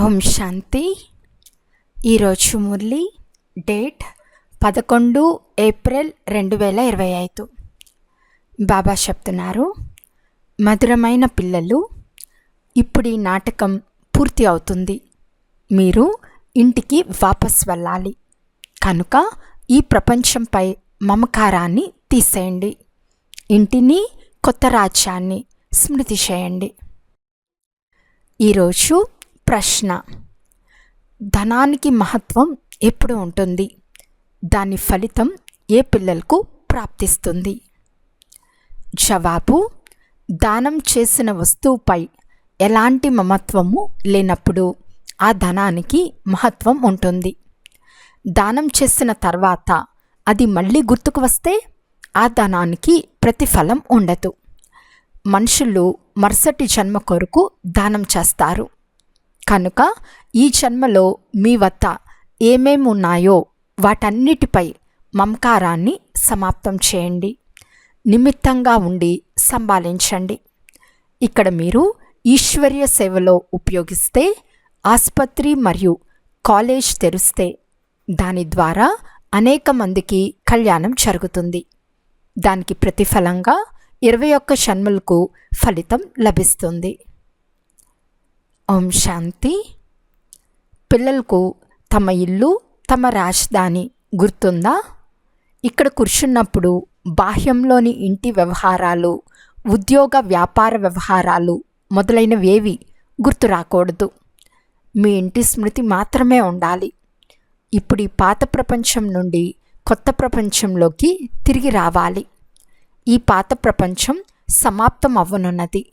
ఓం శాంతి. ఈరోజు మురళి డేట్ పదకొండు ఏప్రిల్ రెండు వేల ఇరవై ఐదు. బాబా చెప్తున్నారు మధురమైన పిల్లలు ఇప్పుడు ఈ నాటకం పూర్తి అవుతుంది. మీరు ఇంటికి వాపస్ వెళ్ళాలి. కనుక ఈ ప్రపంచంపై మమకారాన్ని తీసేయండి. ఇంటిని కొత్త రాజ్యాన్ని స్మృతి చేయండి. ఈరోజు ప్రశ్న. ధనానికి మహత్వం ఎప్పుడు ఉంటుంది? దాని ఫలితం ఏ పిల్లలకు ప్రాప్తిస్తుంది? జవాబు దానం చేసిన వస్తువుపై ఎలాంటి మమత్వము లేనప్పుడు ఆ ధనానికి మహత్వం ఉంటుంది. దానం చేసిన తర్వాత అది మళ్ళీ గుర్తుకు వస్తే ఆ ధనానికి ప్రతిఫలం ఉండదు. మనుషులు మరుసటి జన్మ కొరకు దానం చేస్తారు. కనుక ఈ జన్మలో మీ వద్ద ఏమేమి ఉన్నాయో వాటన్నిటిపై మమకారాన్ని సమాప్తం చేయండి. నిమిత్తంగా ఉండి సంభాలించండి ఇక్కడ మీరు ఈశ్వర్య సేవలో ఉపయోగిస్తే ఆసుపత్రి మరియు కాలేజ్ తెరిస్తే దాని ద్వారా అనేక మందికి కళ్యాణం జరుగుతుంది. దానికి ప్రతిఫలంగా ఇరవై ఒక్క జన్మలకు ఫలితం లభిస్తుంది. ఓం శాంతి. పిల్లలకు తమ ఇల్లు తమ రాజధాని గుర్తుందా? ఇక్కడ కూర్చున్నప్పుడు బాహ్యంలోని ఇంటి వ్యవహారాలు ఉద్యోగ వ్యాపార వ్యవహారాలు మొదలైనవేవి గుర్తు రాకూడదు మీ ఇంటి స్మృతి మాత్రమే ఉండాలి. ఇప్పుడు ఈ పాత ప్రపంచం నుండి కొత్త ప్రపంచంలోకి తిరిగి రావాలి. ఈ పాత ప్రపంచం సమాప్తం అవ్వనున్నది.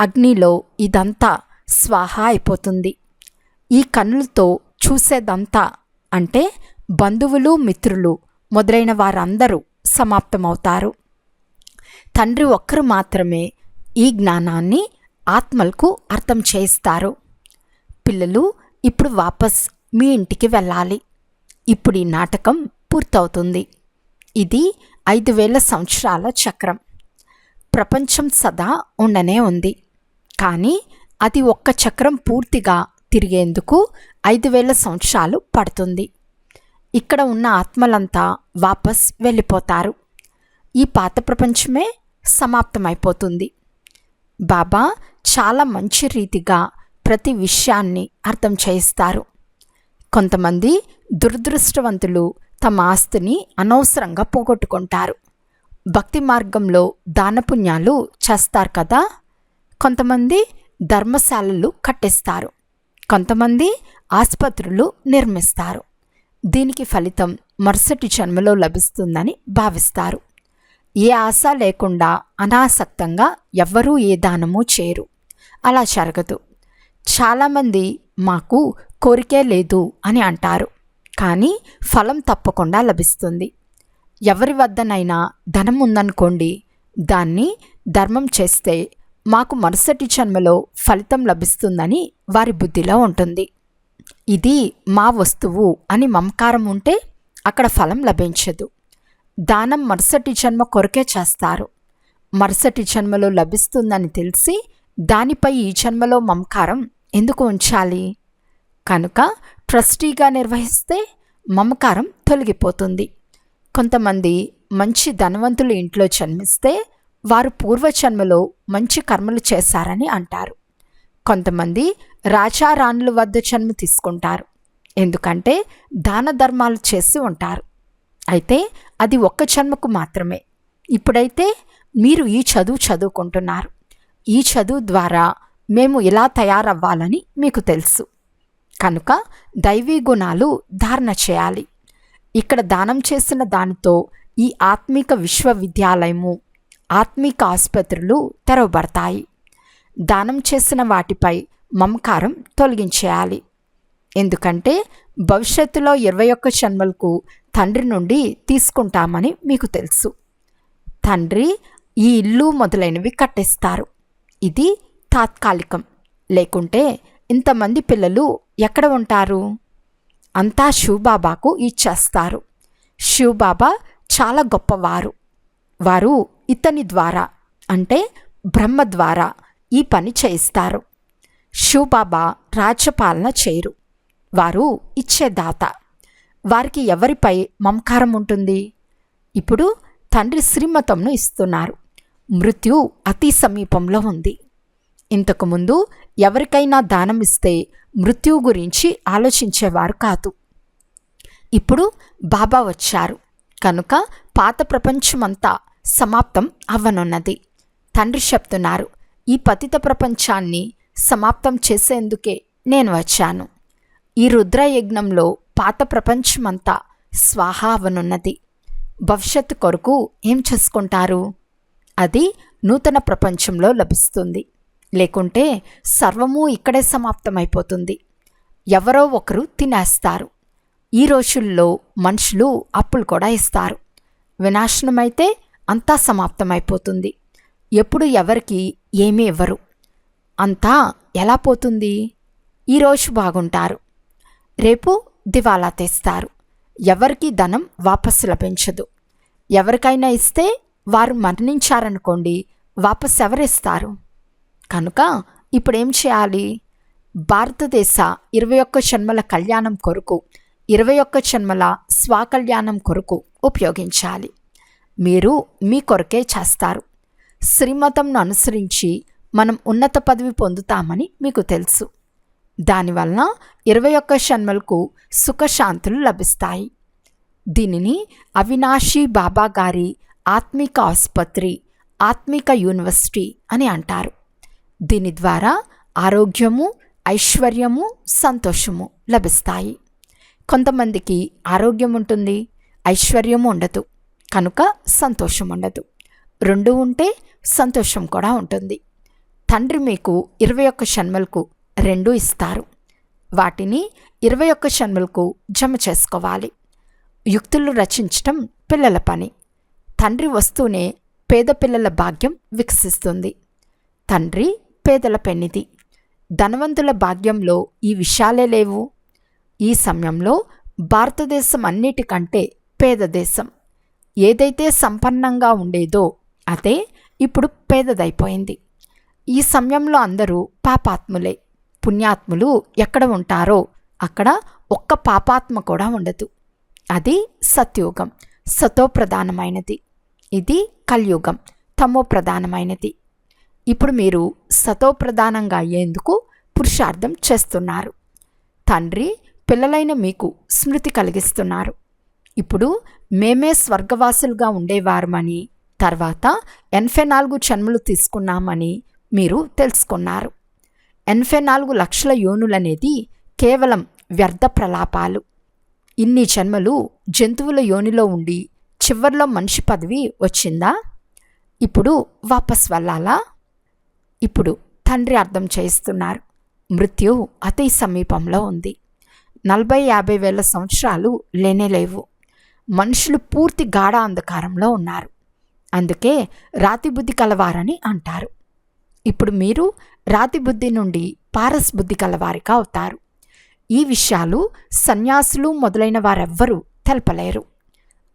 అగ్నిలో ఇదంతా స్వాహా అయిపోతుంది. ఈ కన్నులతో చూసేదంతా అంటే బంధువులు మిత్రులు మొదలైన వారందరూ సమాప్తమవుతారు. తండ్రి ఒక్కరు మాత్రమే ఈ జ్ఞానాన్ని ఆత్మలకు అర్థం చేయిస్తారు. పిల్లలు ఇప్పుడు వాపస్ మీ ఇంటికి వెళ్ళాలి. ఇప్పుడు ఈ నాటకం పూర్తవుతుంది. ఇది ఐదు వేల సంవత్సరాల చక్రం. ప్రపంచం సదా ఉండనే ఉంది. కానీ అది ఒక్క చక్రం పూర్తిగా తిరిగేందుకు ఐదు వేల సంవత్సరాలు పడుతుంది. ఇక్కడ ఉన్న ఆత్మలంతా వాపస్ వెళ్ళిపోతారు. ఈ పాత ప్రపంచమే సమాప్తమైపోతుంది. బాబా చాలా మంచి రీతిగా ప్రతి విషయాన్ని అర్థం చేయిస్తారు. కొంతమంది దురదృష్టవంతులు తమ ఆస్తిని అనవసరంగా పోగొట్టుకుంటారు. భక్తి మార్గంలో దానపుణ్యాలు చేస్తారు కదా? కొంతమంది ధర్మశాలలు కట్టిస్తారు. కొంతమంది ఆసుపత్రులు నిర్మిస్తారు. దీనికి ఫలితం మరుసటి జన్మలో లభిస్తుందని భావిస్తారు. ఏ ఆశ లేకుండా అనాసక్తంగా ఎవ్వరూ ఏ దానము చేయరు. అలా జరగదు. చాలామంది మాకు కోరికే లేదు అని అంటారు. కానీ ఫలం తప్పకుండా లభిస్తుంది. ఎవరి వద్దనైనా ధనం ఉందనుకోండి దాన్ని ధర్మం చేస్తే మాకు మరుసటి జన్మలో ఫలితం లభిస్తుందని వారి బుద్ధిలో ఉంటుంది. ఇది మా వస్తువు అని మమకారం ఉంటే అక్కడ ఫలం లభించదు. దానం మరుసటి జన్మ కొరకే చేస్తారు. మరుసటి జన్మలో లభిస్తుందని తెలిసి దానిపై ఈ జన్మలో మమకారం ఎందుకు ఉంచాలి? కనుక ట్రస్టీగా నిర్వహిస్తే మమకారం తొలగిపోతుంది. కొంతమంది మంచి ధనవంతుల ఇంట్లో జన్మిస్తే వారు పూర్వజన్మలో మంచి కర్మలు చేశారని అంటారు. కొంతమంది రాజారాణుల వద్ద జన్మ తీసుకుంటారు. ఎందుకంటే దాన ధర్మాలు చేసి ఉంటారు. అయితే అది ఒక్క జన్మకు మాత్రమే. ఇప్పుడైతే మీరు ఈ చదువు చదువుకుంటున్నారు. ఈ చదువు ద్వారా మేము ఇలా తయారవ్వాలని మీకు తెలుసు. కనుక దైవీ గుణాలు ధారణ చేయాలి. ఇక్కడ దానం చేసిన దానితో ఈ ఆత్మిక విశ్వవిద్యాలయము ఆత్మిక ఆసుపత్రులు తెరవబడతాయి. దానం చేసిన వాటిపై మమకారం తొలగించేయాలి. ఎందుకంటే భవిష్యత్తులో ఇరవై ఒక్క జన్మలకు తండ్రి నుండి తీసుకుంటామని మీకు తెలుసు. తండ్రి ఈ ఇల్లు మొదలైనవి కట్టేస్తారు. ఇది తాత్కాలికం. లేకుంటే ఇంతమంది పిల్లలు ఎక్కడ ఉంటారు? అంతా శివబాబాకు ఇచ్చేస్తారు. శివబాబా చాలా గొప్పవారు. వారు ఇతని ద్వారా అంటే బ్రహ్మ ద్వారా ఈ పని చేయిస్తారు. షూబాబా రాజ్యపాలన చేయరు. వారు ఇచ్చే దాత. వారికి ఎవరిపై మమకారం ఉంటుంది? ఇప్పుడు తండ్రి శ్రీమతంను ఇస్తున్నారు. మృత్యు అతి సమీపంలో ఉంది. ఇంతకుముందు ఎవరికైనా దానం ఇస్తే మృత్యువు గురించి ఆలోచించేవారు కాదు. ఇప్పుడు బాబా వచ్చారు. కనుక పాత ప్రపంచమంతా సమాప్తం అవ్వనున్నది. తండ్రి చెప్తున్నారు ఈ పతిత ప్రపంచాన్ని సమాప్తం చేసేందుకే నేను వచ్చాను. ఈ రుద్రయజ్ఞంలో పాత ప్రపంచమంతా స్వాహ అవనున్నది భవిష్యత్తు కొరకు ఏం చేసుకుంటారు? అది నూతన ప్రపంచంలో లభిస్తుంది. లేకుంటే సర్వము ఇక్కడే సమాప్తమైపోతుంది. ఎవరో ఒకరు తినేస్తారు. ఈ రోజుల్లో మనుషులు అప్పులు కూడా ఇస్తారు. వినాశనమైతే అంతా సమాప్తమైపోతుంది. ఎప్పుడు ఎవరికి ఏమీ ఇవ్వరు. అంతా ఎలా పోతుంది? ఈరోజు బాగుంటారు. రేపు దివాలా తెస్తారు. ఎవరికీ ధనం వాపసు లభించదు. ఎవరికైనా ఇస్తే వారు మరణించారనుకోండి వాపస్ ఎవరిస్తారు? కనుక ఇప్పుడేం చేయాలి? భారతదేశ ఇరవై ఒక్క జన్మల కళ్యాణం కొరకు ఇరవై ఒక్క జన్మల స్వకళ్యాణం కొరకు ఉపయోగించాలి. మీరు మీ కొరకే చేస్తారు. శ్రీమతంను అనుసరించి మనం ఉన్నత పదవి పొందుతామని మీకు తెలుసు. దానివలన ఇరవై ఒక్క జన్మలకు సుఖశాంతులు లభిస్తాయి. దీనిని అవినాశి బాబా గారి ఆత్మిక ఆసుపత్రి ఆత్మిక యూనివర్సిటీ అని అంటారు. దీని ద్వారా ఆరోగ్యము ఐశ్వర్యము సంతోషము లభిస్తాయి. కొంతమందికి ఆరోగ్యం ఉంటుంది ఐశ్వర్యము ఉండదు. కనుక సంతోషం ఉండదు. రెండు ఉంటే సంతోషం కూడా ఉంటుంది. తండ్రి మీకు ఇరవై ఒక్క జన్మలకు రెండు ఇస్తారు. వాటిని ఇరవై ఒక్క జన్మలకు జమ చేసుకోవాలి. యుక్తులు రచించటం పిల్లల పని. తండ్రి వస్తూనే పేద పిల్లల భాగ్యం వికసిస్తుంది. తండ్రి పేదల పెన్నిది ధనవంతుల భాగ్యంలో ఈ విషయాలే లేవు. ఈ సమయంలో భారతదేశం అన్నిటికంటే పేద దేశం. ఏదైతే సంపన్నంగా ఉండేదో అదే ఇప్పుడు పేదదైపోయింది. ఈ సమయంలో అందరూ పాపాత్ములే. పుణ్యాత్ములు ఎక్కడ ఉంటారో అక్కడ ఒక్క పాపాత్మ కూడా ఉండదు. అది సత్యుగం సతో ప్రధానమైనది ఇది కలియుగం తమో ప్రధానమైనది ఇప్పుడు మీరు సతో ప్రధానంగా అయ్యేందుకు పురుషార్థం చేస్తున్నారు. తండ్రి పిల్లలైన మీకు స్మృతి కలిగిస్తున్నారు. ఇప్పుడు మేమే స్వర్గవాసులుగా ఉండేవారమని తర్వాత ఎనభై నాలుగు జన్మలు తీసుకున్నామని మీరు తెలుసుకున్నారు. ఎనభై నాలుగు లక్షల యోనులనేది కేవలం వ్యర్థ ప్రలాపాలు. ఇన్ని జన్మలు జంతువుల యోనిలో ఉండి చివర్లో మనిషి పదవి వచ్చిందా? ఇప్పుడు వాపస్ వెళ్ళాలా? ఇప్పుడు తండ్రి అర్థం చేస్తున్నారు మృత్యు అతి సమీపంలో ఉంది. నలభై యాభై వేల సంవత్సరాలు లేనేలేవు మనుషులు పూర్తి గాఢ అంధకారంలో ఉన్నారు. అందుకే రాతి బుద్ధి కలవారని అంటారు. ఇప్పుడు మీరు రాతి బుద్ధి నుండి పారస్ బుద్ధి కలవారిగా అవుతారు. ఈ విషయాలు సన్యాసులు మొదలైన వారెవ్వరూ తెలపలేరు.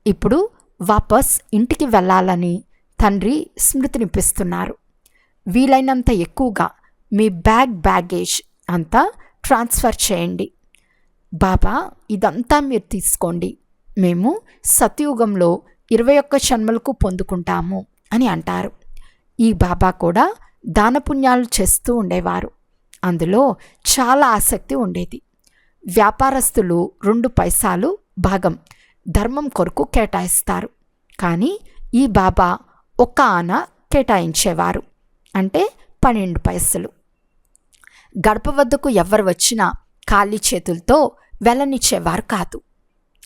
ఇప్పుడు వాపస్ ఇంటికి వెళ్ళాలని తండ్రి స్మృతినిపిస్తున్నారు వీలైనంత ఎక్కువగా మీ బ్యాగ్ బ్యాగేజ్ అంతా ట్రాన్స్ఫర్ చేయండి. బాబా ఇదంతా మీరు తీసుకోండి. మేము సత్యుగంలో ఇరవై ఒక్క జన్మలకు పొందుకుంటాము అని అంటారు. ఈ బాబా కూడా దానపుణ్యాలు చేస్తూ ఉండేవారు. అందులో చాలా ఆసక్తి ఉండేది. వ్యాపారస్తులు రెండు పైసాలు భాగం ధర్మం కొరకు కేటాయిస్తారు. కానీ ఈ బాబా ఒక్క ఆన కేటాయించేవారు. అంటే పన్నెండు పైసలు. గడప వద్దకు ఎవరు వచ్చినా ఖాళీ చేతులతో వెళ్ళనిచ్చేవారు కాదు.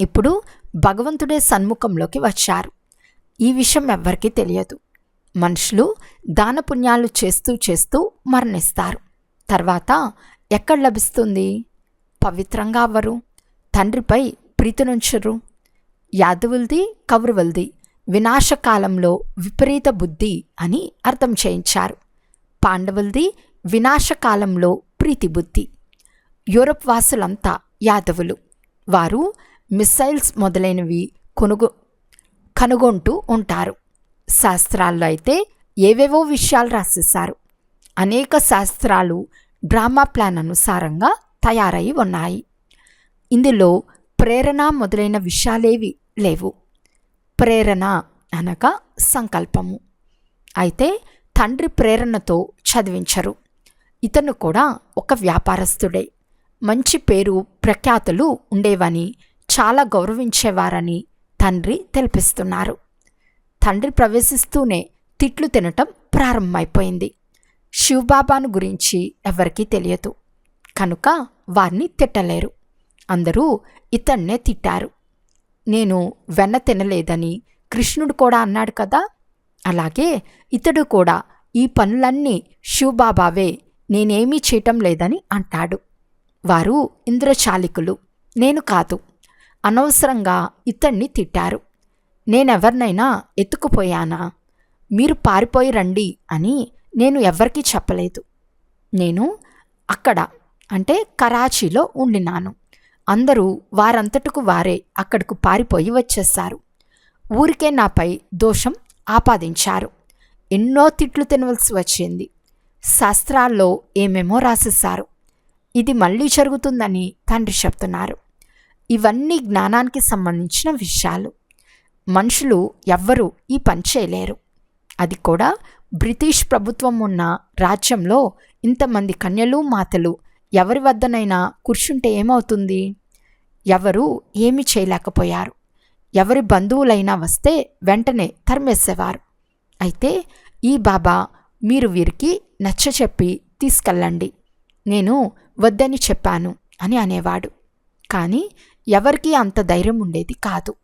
ఇప్పుడు భగవంతుడే సన్ముఖంలోకి వచ్చారు. ఈ విషయం ఎవ్వరికీ తెలియదు. మనుషులు దానపుణ్యాలు చేస్తూ చేస్తూ మరణిస్తారు. తర్వాత ఎక్కడ లభిస్తుంది? పవిత్రంగా అవ్వరు. తండ్రిపై ప్రీతినుంచరు యాదవులది కౌరవులది వినాశకాలంలో విపరీత బుద్ధి అని అర్థం చేయించారు. పాండవులది వినాశకాలంలో ప్రీతి బుద్ధి యూరప్ వాసులంతా యాదవులు. వారు మిస్సైల్స్ మొదలైనవి కొనుగో కనుగొంటూ ఉంటారు. శాస్త్రాల్లో అయితే ఏవేవో విషయాలు రాసేశారు. అనేక శాస్త్రాలు డ్రామా ప్లాన్ అనుసారంగా తయారై ఉన్నాయి. ఇందులో ప్రేరణ మొదలైన విషయాలేవి లేవు. ప్రేరణ అనగా సంకల్పము. అయితే తండ్రి ప్రేరణతో చదివించరు. ఇతను కూడా ఒక వ్యాపారస్తుడే. మంచి పేరు ప్రఖ్యాతులు ఉండేవని చాలా గౌరవించేవారని తండ్రి తెలిపిస్తున్నారు. తండ్రి ప్రవేశిస్తూనే తిట్లు తినటం ప్రారంభమైపోయింది. శివబాబాను గురించి ఎవరికీ తెలియదు. కనుక వారిని తిట్టలేరు. అందరూ ఇతన్నే తిట్టారు. నేను వెన్న తినలేదని కృష్ణుడు కూడా అన్నాడు కదా? అలాగే ఇతడు కూడా ఈ పనులన్నీ శివబాబావే నేనేమీ చేయటం లేదని అంటాడు. వారు ఇంద్రచాలికులు. నేను కాదు. అనవసరంగా ఇతన్ని తిట్టారు. నేనెవరినైనా ఎత్తుకుపోయానా? మీరు పారిపోయి రండి అని నేను ఎవ్వరికీ చెప్పలేదు. నేను అక్కడ అంటే కరాచీలో ఉండినాను. అందరూ వారంతటకు వారే అక్కడకు పారిపోయి వచ్చేశారు. ఊరికే నాపై దోషం ఆపాదించారు. ఎన్నో తిట్లు తినవలసి వచ్చింది. శాస్త్రాల్లో ఏమేమో రాసేశారు. ఇది మళ్ళీ జరుగుతుందని తండ్రి చెప్తున్నారు. ఇవన్నీ జ్ఞానానికి సంబంధించిన విషయాలు. మనుషులు ఎవ్వరూ ఈ పని చేయలేరు. అది కూడా బ్రిటిష్ ప్రభుత్వం ఉన్న రాజ్యంలో ఇంతమంది కన్యలు మాతలు ఎవరి వద్దనైనా కూర్చుంటే ఏమవుతుంది? ఎవరు ఏమి చేయలేకపోయారు. ఎవరి బంధువులైనా వస్తే వెంటనే తరిమేసేవారు. అయితే ఈ బాబా మీరు వీరికి నచ్చ చెప్పి తీసుకెళ్ళండి. నేను వద్దని చెప్పాను అని అనేవాడు. కానీ ఎవరికీ అంత ధైర్యం ఉండేది కాదు.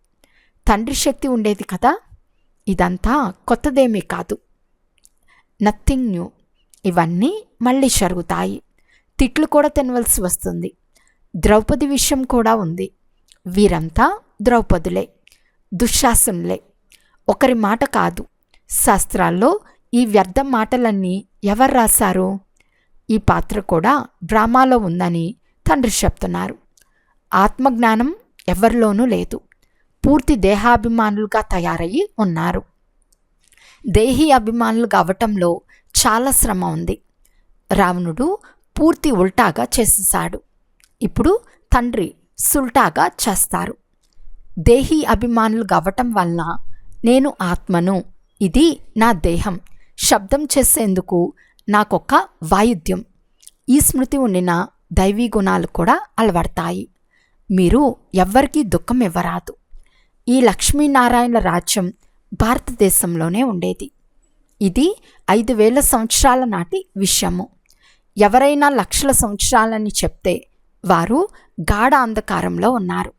తండ్రి శక్తి ఉండేది కదా? ఇదంతా కొత్తదేమీ కాదు. నథింగ్ న్యూ ఇవన్నీ మళ్ళీ జరుగుతాయి తిట్లు కూడా తినవలసి వస్తుంది. ద్రౌపది విషయం కూడా ఉంది. వీరంతా ద్రౌపదులే. దుశ్శాసనులే. ఒకరి మాట కాదు. శాస్త్రాల్లో ఈ వ్యర్థ మాటలన్నీ ఎవరు రాశారు? ఈ పాత్ర కూడా డ్రామాలో ఉందని తండ్రి చెప్తున్నారు. ఆత్మజ్ఞానం ఎవరిలోనూ లేదు. పూర్తి దేహాభిమానులుగా తయారయ్యి ఉన్నారు. దేహీ అభిమానులు కావటంలో చాలా శ్రమ ఉంది. రావణుడు పూర్తి ఉల్టాగా చేసేశాడు. ఇప్పుడు తండ్రి సుల్టాగా చేస్తారు. దేహీ అభిమానులు కావటం వలన నేను ఆత్మను ఇది నా దేహం శబ్దం చేసేందుకు నాకొక వాయుద్యం. ఈ స్మృతి ఉండిన దైవీ గుణాలు కూడా అలవడతాయి. మీరు ఎవ్వరికీ దుఃఖం ఇవ్వరాదు. ఈ లక్ష్మీనారాయణ రాజ్యం భారతదేశంలోనే ఉండేది. ఇది ఐదు వేల సంవత్సరాల నాటి విషయము. ఎవరైనా లక్షల సంవత్సరాలని చెప్తే వారు గాఢ అంధకారంలో ఉన్నారు.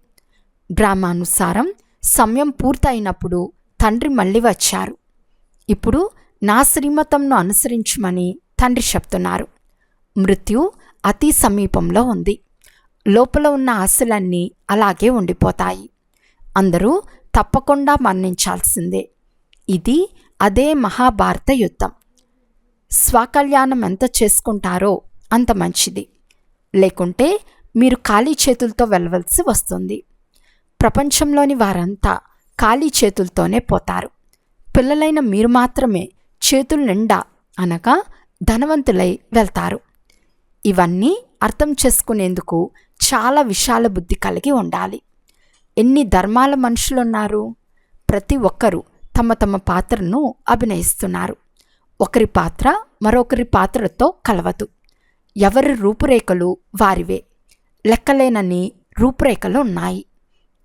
డ్రామానుసారం సమయం పూర్తయినప్పుడు తండ్రి మళ్ళీ వచ్చారు. ఇప్పుడు నా శ్రీమతంను అనుసరించమని తండ్రి చెప్తున్నారు. మృత్యు అతి సమీపంలో ఉంది. లోపల ఉన్న ఆశలన్నీ అలాగే ఉండిపోతాయి. అందరూ తప్పకుండా మరణించాల్సిందే. ఇది అదే మహాభారత యుద్ధం. స్వకల్యాణం ఎంత చేసుకుంటారో అంత మంచిది. లేకుంటే మీరు ఖాళీ చేతులతో వెళ్ళవలసి వస్తుంది. ప్రపంచంలోని వారంతా ఖాళీ చేతులతోనే పోతారు. పిల్లలైన మీరు మాత్రమే చేతులు నిండా అనగా ధనవంతులై వెళ్తారు. ఇవన్నీ అర్థం చేసుకునేందుకు చాలా విశాల బుద్ధి కలిగి ఉండాలి. ఎన్ని ధర్మాల మనుషులున్నారు? ప్రతి ఒక్కరూ తమ తమ పాత్రను అభినయిస్తున్నారు. ఒకరి పాత్ర మరొకరి పాత్రతో కలవదు. ఎవరి రూపురేఖలు వారివే. లెక్కలేనని రూపురేఖలు ఉన్నాయి.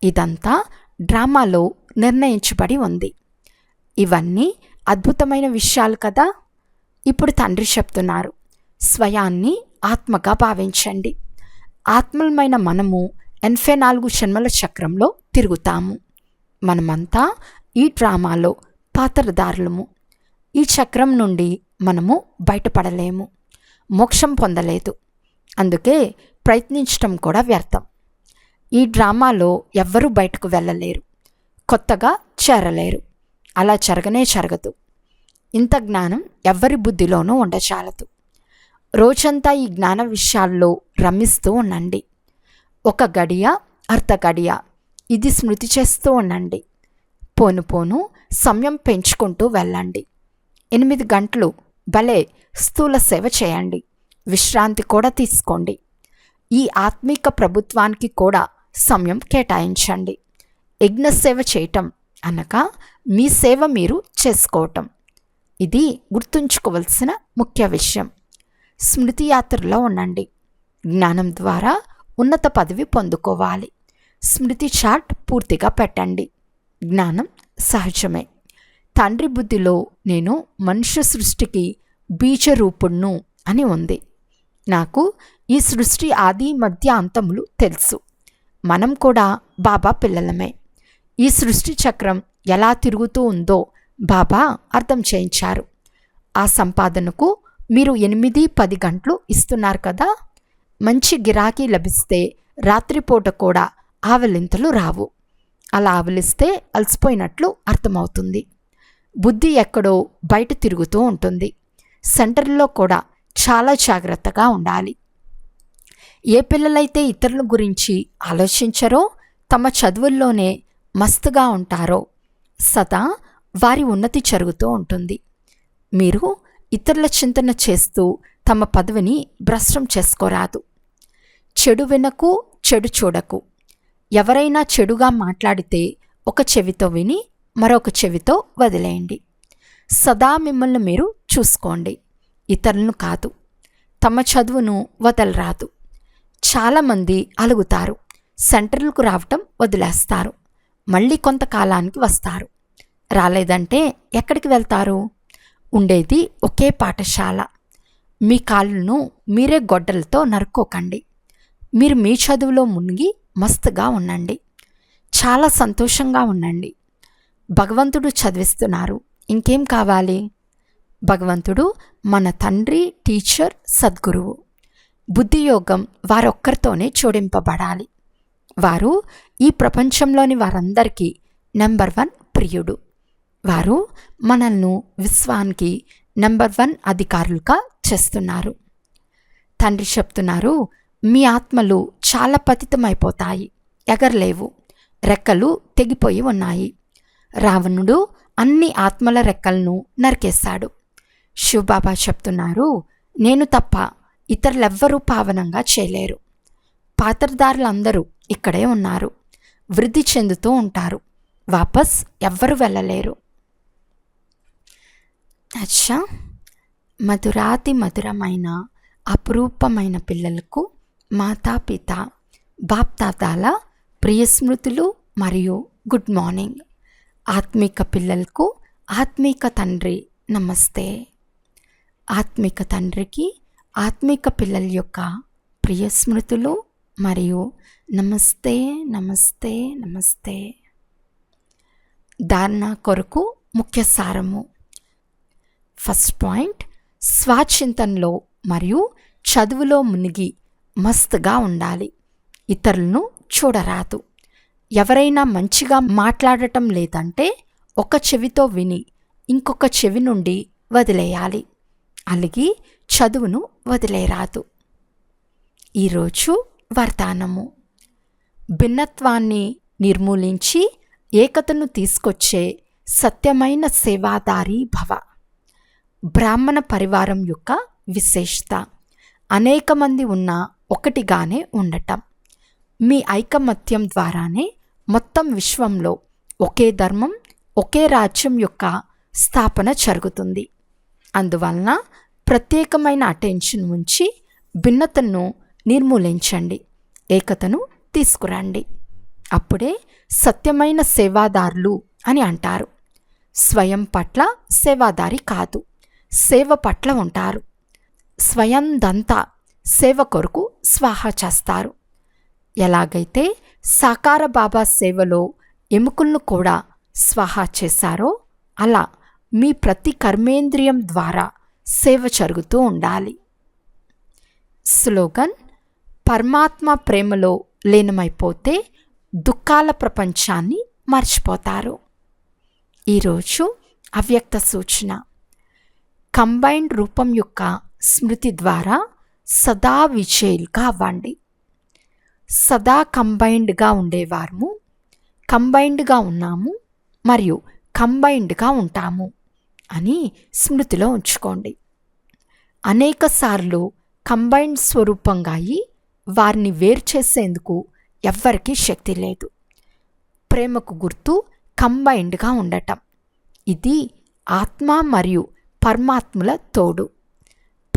ఇదంతా డ్రామాలో నిర్ణయించబడి ఉంది. ఇవన్నీ అద్భుతమైన విషయాలు కదా? ఇప్పుడు తండ్రి చెప్తున్నారు స్వయాన్ని ఆత్మగా భావించండి. ఆత్మలమైన మనము ఎనభై నాలుగు జన్మల చక్రంలో తిరుగుతాము. మనమంతా ఈ డ్రామాలో పాత్రదారులము ఈ చక్రం నుండి మనము బయటపడలేము. మోక్షం పొందలేదు. అందుకే ప్రయత్నించటం కూడా వ్యర్థం. ఈ డ్రామాలో ఎవ్వరూ బయటకు వెళ్ళలేరు. కొత్తగా చేరలేరు. అలా జరగనే జరగదు. ఇంత జ్ఞానం ఎవ్వరి బుద్ధిలోనూ ఉండచాలదు రోజంతా ఈ జ్ఞాన విషయాల్లో రమిస్తూ ఉండండి. ఒక గడియ అర్ధ గడియ ఇది స్మృతి చేస్తూ ఉండండి. పోను పోను సమయం పెంచుకుంటూ వెళ్ళండి. ఎనిమిది గంటలు భలే స్థూల సేవ చేయండి. విశ్రాంతి కూడా తీసుకోండి. ఈ ఆత్మీక ప్రభుత్వానికి కూడా సమయం కేటాయించండి. యజ్ఞ సేవ చేయటం అనగా మీ సేవ మీరు చేసుకోవటం. ఇది గుర్తుంచుకోవలసిన ముఖ్య విషయం. స్మృతి యాత్రలో ఉండండి. జ్ఞానం ద్వారా ఉన్నత పదవి పొందుకోవాలి. స్మృతి చార్ట్ పూర్తిగా పెట్టండి. జ్ఞానం సహజమే. తండ్రి బుద్ధిలో నేను మనుష్య సృష్టికి బీజరూపుణ్ణు అని ఉంది. నాకు ఈ సృష్టి ఆది మధ్య అంతములు తెలుసు. మనం కూడా బాబా పిల్లలమే. ఈ సృష్టి చక్రం ఎలా తిరుగుతూ ఉందో బాబా అర్థం చేయించారు. ఆ సంపాదనకు మీరు ఎనిమిది పది గంటలు ఇస్తున్నారు కదా? మంచి గిరాకీ లభిస్తే రాత్రిపూట కూడా ఆవలింతలు రావు. అలా ఆవలిస్తే అలసిపోయినట్లు అర్థమవుతుంది. బుద్ధి ఎక్కడో బయట తిరుగుతూ ఉంటుంది. సెంటర్లో కూడా చాలా జాగ్రత్తగా ఉండాలి. ఏ పిల్లలైతే ఇతరుల గురించి ఆలోచించరో తమ చదువుల్లోనే మస్తుగా ఉంటారో సదా వారి ఉన్నతి జరుగుతూ ఉంటుంది. మీరు ఇతరుల చింతన చేస్తూ తమ పదవిని భ్రష్టం చేసుకోరాదు. చెడు వినకు చెడు చూడకు. ఎవరైనా చెడుగా మాట్లాడితే ఒక చెవితో విని మరొక చెవితో వదిలేయండి. సదా మిమ్మల్ని మీరు చూసుకోండి. ఇతరులను కాదు తమ చదువును వదలరాదు. చాలామంది అలుగుతారు సెంటర్లకు రావటం వదిలేస్తారు మళ్ళీ కొంతకాలానికి వస్తారు. రాలేదంటే ఎక్కడికి వెళ్తారు? ఉండేది ఒకే పాఠశాల. మీ కాళ్ళను మీరే గొడ్డలతో నరుక్కోకండి. మీరు మీ చదువులో మునిగి మస్తుగా ఉండండి. చాలా సంతోషంగా ఉండండి. భగవంతుడు చదివిస్తున్నారు. ఇంకేం కావాలి? భగవంతుడు మన తండ్రి టీచర్ సద్గురువు. బుద్ధియోగం వారొక్కరితోనే చూడింపబడాలి వారు ఈ ప్రపంచంలోని వారందరికీ నెంబర్ వన్ ప్రియుడు. వారు మనల్ని విశ్వానికి నెంబర్ వన్ అధికారులుగా చేస్తున్నారు. తండ్రి చెప్తున్నారు మీ ఆత్మలు చాలా పతితమైపోతాయి ఎగరలేవు రెక్కలు తెగిపోయి ఉన్నాయి. రావణుడు అన్ని ఆత్మల రెక్కలను నరికేశాడు. శివబాబా చెప్తున్నారు నేను తప్ప ఇతరులెవ్వరూ పావనంగా చేయలేరు. పాత్రదారులందరూ ఇక్కడే ఉన్నారు వృద్ధి చెందుతూ ఉంటారు. వాపస్ ఎవ్వరు వెళ్ళలేరు. అచ్చా మధురాతి మధురమైన అపురూపమైన పిల్లలకు మాతాపిత బాప్తాతాల ప్రియస్మృతులు మరియు గుడ్ మార్నింగ్. ఆత్మిక పిల్లలకు ఆత్మిక తండ్రి నమస్తే. ఆత్మిక తండ్రికి ఆత్మిక పిల్లల యొక్క ప్రియస్మృతులు మరియు నమస్తే నమస్తే నమస్తే. ధారణ కొరకు ముఖ్య సారము. ఫస్ట్ పాయింట్ స్వాచింతనలో మరియు చదువులో మునిగి మస్తుగా ఉండాలి. ఇతరులను చూడరాదు. ఎవరైనా మంచిగా మాట్లాడటం లేదంటే ఒక చెవితో విని ఇంకొక చెవి నుండి వదిలేయాలి. అలిగి చదువును వదిలేరాదు. ఈరోజు వర్తానము. భిన్నత్వాన్ని నిర్మూలించి ఏకతను తీసుకొచ్చే సత్యమైన సేవాదారి భవ. బ్రాహ్మణ పరివారం యొక్క విశేషత. అనేక మంది ఉన్న ఒకటిగానే ఉండటం. మీ ఐకమత్యం ద్వారానే మొత్తం విశ్వంలో ఒకే ధర్మం ఒకే రాజ్యం యొక్క స్థాపన జరుగుతుంది. అందువలన ప్రత్యేకమైన అటెన్షన్ ఉంచి భిన్నతను నిర్మూలించండి ఏకతను తీసుకురండి. అప్పుడే సత్యమైన సేవాదారులు అని అంటారు. స్వయం పట్ల సేవాదారి కాదు. సేవ పట్ల ఉంటారు. స్వయందంతా సేవ కొరకు స్వాహ చేస్తారు. ఎలాగైతే సాకార బాబా సేవలో ఎముకలను కూడా స్వాహా చేశారో అలా మీ ప్రతి కర్మేంద్రియం ద్వారా సేవ జరుగుతూ ఉండాలి. స్లోగన్ పరమాత్మ ప్రేమలో లీనమైపోతే దుఃఖాల ప్రపంచాన్ని మర్చిపోతారు. ఈరోజు అవ్యక్త సూచన. కంబైన్డ్ రూపం యొక్క స్మృతి ద్వారా సదా విజేల్గా అవ్వండి. సదా కంబైన్డ్గా ఉండేవారము కంబైన్డ్గా ఉన్నాము మరియు కంబైన్డ్గా ఉంటాము అని స్మృతిలో ఉంచుకోండి. అనేకసార్లు కంబైన్డ్ స్వరూపంగా అయి వారిని వేరు చేసేందుకు ఎవ్వరికీ శక్తి లేదు. ప్రేమకు గుర్తు కంబైన్డ్గా ఉండటం. ఇది ఆత్మ మరియు పరమాత్ముల తోడు.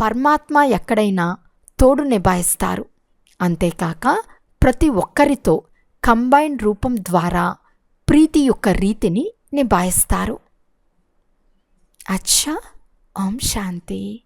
పరమాత్మ ఎక్కడైనా తోడు నిభాయిస్తారు. అంతేకాక ప్రతి ఒక్కరితో కంబైన్ రూపం ద్వారా ప్రీతి యొక్క రీతిని నిభాయిస్తారు. అచ్చా! ఓం శాంతి.